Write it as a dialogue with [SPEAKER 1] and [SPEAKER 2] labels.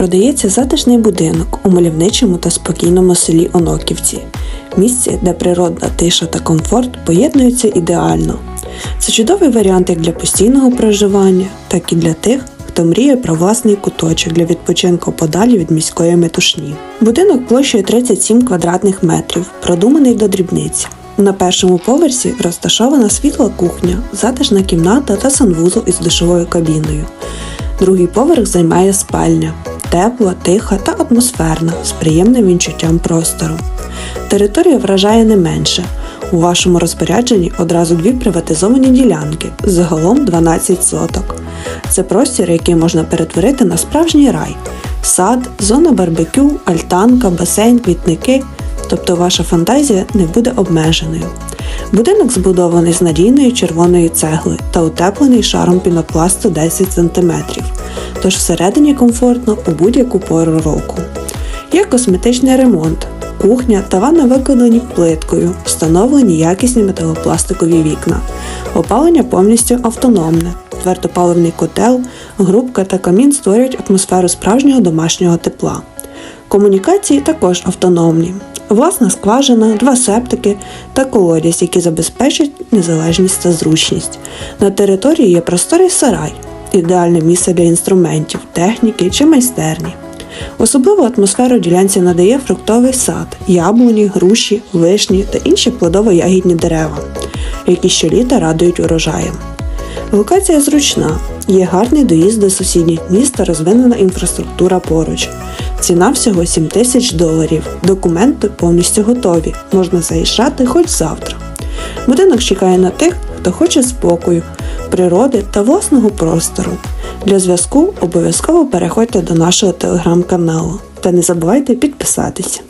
[SPEAKER 1] Продається затишний будинок у мальовничому та спокійному селі Оноківці, місці, де природна тиша та комфорт поєднуються ідеально. Це чудовий варіант як для постійного проживання, так і для тих, хто мріє про власний куточок для відпочинку подалі від міської метушні. Будинок площею 37 квадратних метрів, продуманий до дрібниць. На першому поверсі розташована світла кухня, затишна кімната та санвузол із душовою кабіною. Другий поверх займає спальня. Тепла, тиха та атмосферна з приємним відчуттям простору. Територія вражає не менше. У вашому розпорядженні одразу дві приватизовані ділянки, загалом 12 соток. Це простір, який можна перетворити на справжній рай: сад, зона барбекю, альтанка, басейн, квітники. Тобто ваша фантазія не буде обмеженою. Будинок збудований з надійної червоної цегли та утеплений шаром пінопласту 10 см, тож всередині комфортно у будь-яку пору року. Є косметичний ремонт, кухня та ванна викладені плиткою, встановлені якісні металопластикові вікна. Опалення повністю автономне. Твердопаливний котел, грубка та камін створюють атмосферу справжнього домашнього тепла. Комунікації також автономні. Власна скважина, два септики та колодязь, які забезпечують незалежність та зручність. На території є просторий сарай, ідеальне місце для інструментів, техніки чи майстерні. Особливу атмосферу ділянці надає фруктовий сад, яблуні, груші, вишні та інші плодово-ягідні дерева, які щоліта радують урожаєм. Локація зручна, є гарний доїзд до сусідніх міст та розвинена інфраструктура поруч. Ціна всього 7 тисяч доларів. Документи повністю готові. Можна заїжджати хоч завтра. Будинок чекає на тих, хто хоче спокою, природи та власного простору. Для зв'язку обов'язково переходьте до нашого телеграм-каналу та не забувайте підписатися.